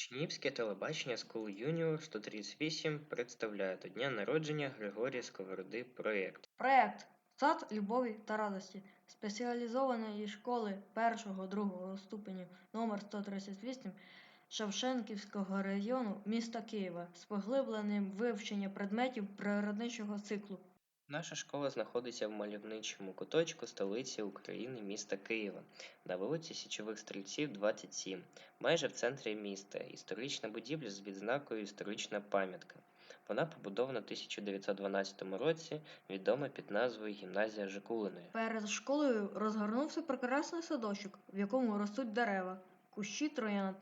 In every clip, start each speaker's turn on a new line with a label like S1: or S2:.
S1: Учнівське телебачення School Junior 138 представляє до дня народження Григорія Сковороди проєкт.
S2: Проект Сад любові та радості спеціалізованої школи 1-2 ступенів номер 138 Шевченківського району міста Києва з поглибленим вивченням предметів природничого циклу.
S1: Наша школа знаходиться в мальовничому куточку столиці України міста Києва на вулиці Січових Стрільців, 27, майже в центрі міста. Історична будівля з відзнакою Історична пам'ятка. Вона побудована в 1912 році, відома під назвою Гімназія Жикулиної.
S2: Перед школою розгорнувся прекрасний садочок, в якому ростуть дерева, кущі троянд,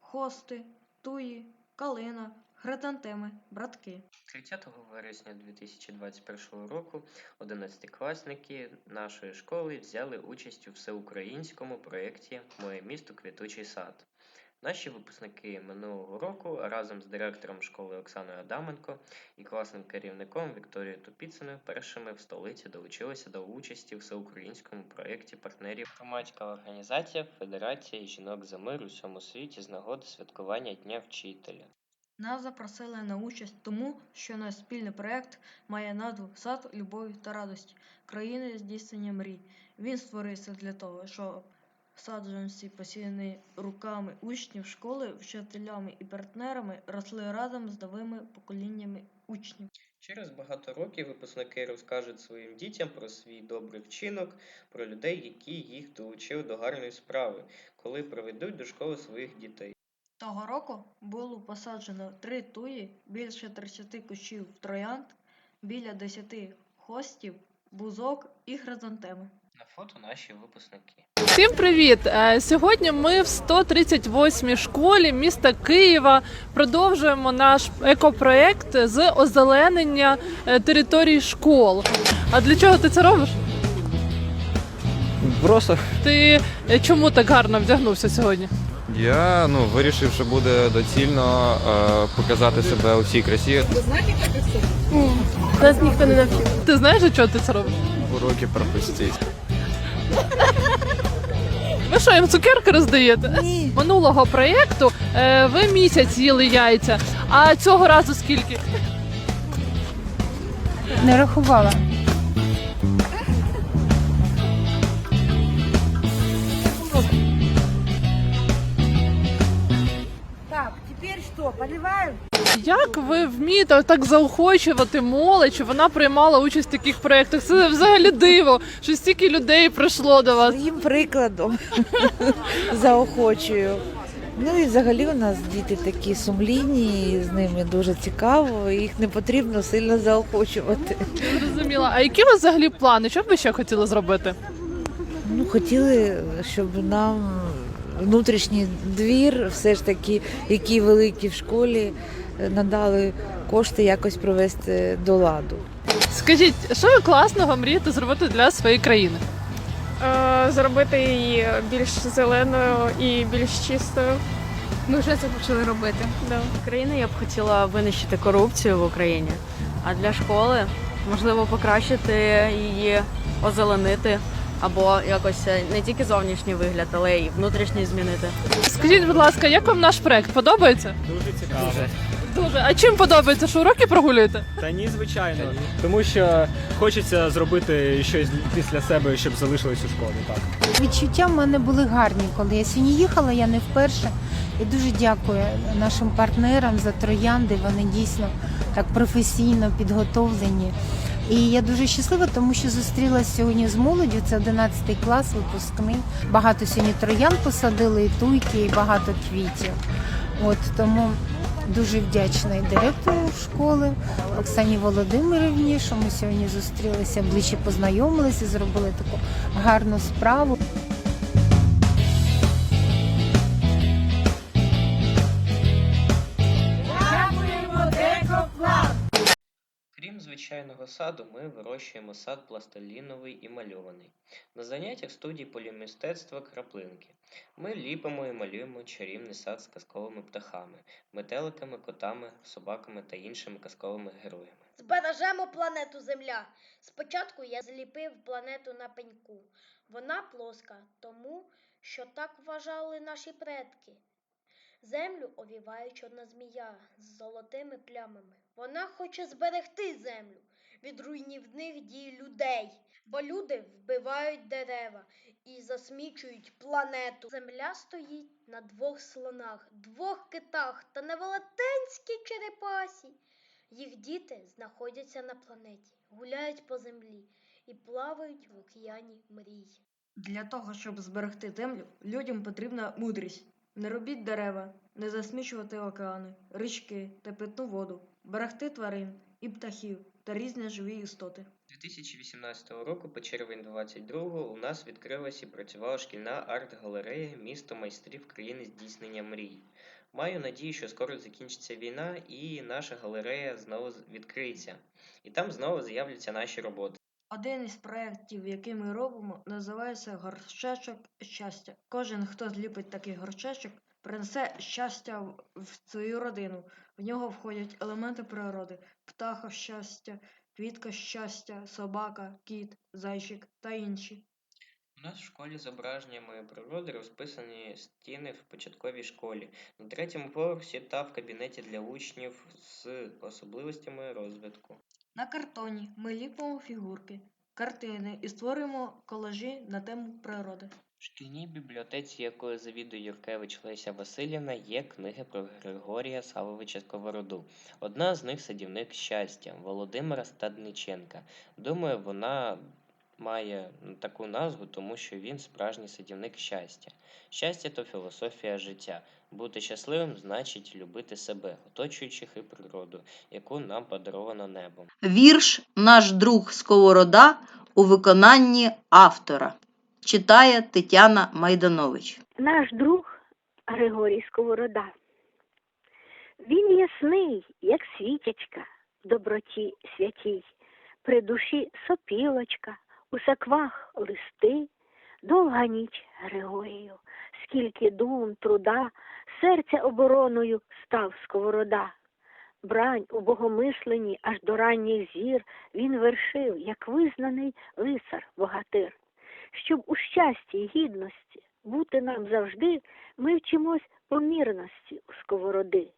S2: хости, туї, калина, хризантеми, братки.
S1: 30 вересня 2021 року 11-класники нашої школи взяли участь у всеукраїнському проєкті Моє місто Квітучий сад. Наші випускники минулого року разом з директором школи Оксаною Адаменко і класним керівником Вікторією Тупіциною першими в столиці долучилися до участі в всеукраїнському проєкті партнерів громадська організація Федерація жінок за мир у всьому світі з нагоди святкування Дня вчителя.
S2: Нас запросили на участь тому, що наш спільний проект має назву Сад любові та радості країни здійснення мрій. Він створився для того, щоб саджанці, посіяні руками учнів школи, вчителями і партнерами, росли разом з новими поколіннями учнів.
S1: Через багато років випускники розкажуть своїм дітям про свій добрий вчинок, про людей, які їх долучили до гарної справи, коли проведуть до школи своїх дітей.
S2: Того року було посаджено три туї, більше 30 кущів троянд, біля 10 хостів, бузок і хризантеми.
S1: На фото наші випускники.
S3: Всім привіт! Е, Сьогодні ми в 138-й школі міста Києва продовжуємо наш екопроект з озеленення е, територій школ. А для чого ти це робиш?
S4: Просто
S3: Ти е, чому так гарно вдягнувся сьогодні?
S4: Я ну вирішив, що буде доцільно е, показати себе у всій красі.
S5: Нас ніхто не навчив.
S3: Ти знаєш, чого ти це робиш?
S4: Уроки пропустіть.
S3: Ви що, їм цукерки роздаєте? Ні. Минулого проєкту е, ви місяць їли яйця, а цього разу скільки?
S5: Не рахувала. Что, поливаем?
S3: Як ви вмієте так заохочувати молодь, щоб вона приймала участь в таких проєктах? Це взагалі диво, що стільки людей прийшло до вас.
S6: Своїм прикладом заохочую. Ну і взагалі у нас діти такі сумлінні, і з ними дуже цікаво, і їх не потрібно сильно заохочувати.
S3: Зрозуміла. А які у вас взагалі плани? Що б ви ще хотіли зробити?
S6: Ну, хотіли, щоб нам внутрішній двір, все ж таки, який великий в школі, надали кошти якось привести до ладу.
S3: Скажіть, що ви класного мрієте зробити для своєї країни?
S7: Е, зробити її більш зеленою і більш чистою.
S5: Ми вже це почали робити.
S7: Да.
S8: країни я б хотіла винищити корупцію в Україні, а для школи можливо покращити її, озеленити або якось е, не тільки зовнішній вигляд, але й внутрішній змінити.
S3: Скажіть, будь ласка, як вам наш проект? Подобається?
S9: Дуже цікаво.
S3: Дуже. А чим подобається? Що уроки прогулюєте?
S9: Та ні, звичайно. Тому що хочеться зробити щось після себе, щоб залишилось у школі. Так.
S5: Відчуття в мене були гарні, коли я сьогодні їхала, я не вперше. І дуже дякую нашим партнерам за троянди. Вони дійсно так професійно підготовлені. І я дуже щаслива, тому що зустрілася сьогодні з молоддю. Це 11 клас, випускний. Багато сьогодні троян посадили, і туйки, і багато квітів. От тому дуже вдячна і директору школи Оксані Володимирівні, що ми сьогодні зустрілися, ближче познайомилися, зробили таку гарну справу.
S1: Звичайного саду, ми вирощуємо сад пластиліновий і мальований. На заняттях студії полімістецтва краплинки. Ми ліпимо і малюємо чарівний сад з казковими птахами, метеликами, котами, собаками та іншими казковими героями.
S10: Збережемо планету Земля. Спочатку я зліпив планету на пеньку. Вона плоска, тому що так вважали наші предки. Землю овіває чорна змія з золотими плямами. Вона хоче зберегти землю від руйнівних дій людей, бо люди вбивають дерева і засмічують планету. Земля стоїть на двох слонах, двох китах та на велетенській черепасі. Їх діти знаходяться на планеті, гуляють по землі і плавають в океані мрій.
S2: Для того, щоб зберегти землю, людям потрібна мудрість. Не робіть дерева, не засмічувати океани, річки та питну воду, берегти тварин і птахів та різні живі істоти.
S1: 2018 року по червень 22 у нас відкрилась і працювала шкільна арт-галерея Місто майстрів країни здійснення мрій. Маю надію, що скоро закінчиться війна і наша галерея знову відкриється. І там знову з'являться наші роботи.
S2: Один із проєктів, який ми робимо, називається Горшечок щастя. Кожен, хто зліпить такий горшечок, принесе щастя в- свою родину. В нього входять елементи природи: птаха щастя, квітка щастя, собака, кіт, зайчик та інші.
S1: У нас в школі зображеннями природи розписані стіни в початковій школі, на третьому поверсі та в кабінеті для учнів з особливостями розвитку.
S2: На картоні ми ліпимо фігурки, картини і створюємо колажі на тему природи.
S1: В шкільній бібліотеці, якою завідує Юркевич Леся Васильівна, є книги про Григорія Савовича Сковороду. Одна з них садівник щастя Володимира Стадниченка. Думаю, вона має таку назву, тому що він справжній садівник щастя. Щастя то філософія життя. Бути щасливим значить любити себе, оточуючих і природу, яку нам подаровано небом.
S11: Вірш Наш друг Сковорода у виконанні автора. Читає Тетяна Майданович.
S12: Наш друг Григорій Сковорода. Він ясний, як світячка, в доброті святій, при душі сопілочка, у саквах листи, довга ніч Григорію, скільки дум, труда, серця обороною став Сковорода. Брань у богомисленні аж до ранніх зір він вершив, як визнаний лицар богатир. Щоб у щасті й гідності бути нам завжди, ми вчимось помірності у сковороди.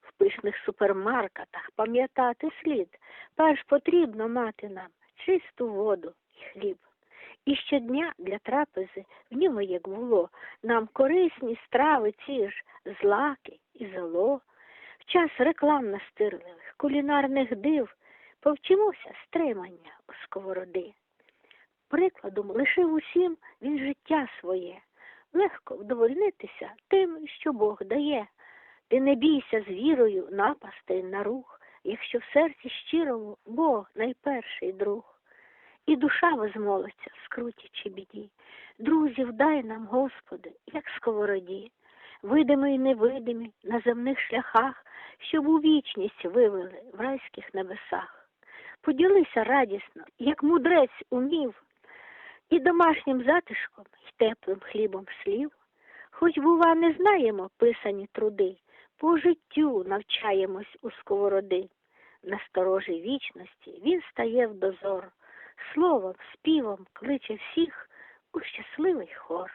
S12: В пишних супермаркетах пам'ятати слід, перш потрібно мати нам чисту воду і хліб. І щодня для трапези в ньому, як було, нам корисні страви ці ж, злаки і золо. В час реклам настирливих, кулінарних див повчимося стримання у сковороди. Прикладом лишив усім він життя своє, легко вдовольнитися тим, що Бог дає. Ти не бійся з вірою напасти на рух, якщо в серці щирому Бог найперший друг. І душа возмолиться в скруті чи біді. Друзів дай нам, Господи, як сковороді, видимі й невидимі на земних шляхах, щоб у вічність вивели в райських небесах. Поділися радісно, як мудрець умів, і домашнім затишком, і теплим хлібом слів. Хоч, бува, не знаємо писані труди, по життю навчаємось у сковороди. На сторожі вічності він стає в дозор, словом, співом кличе всіх у щасливий хор.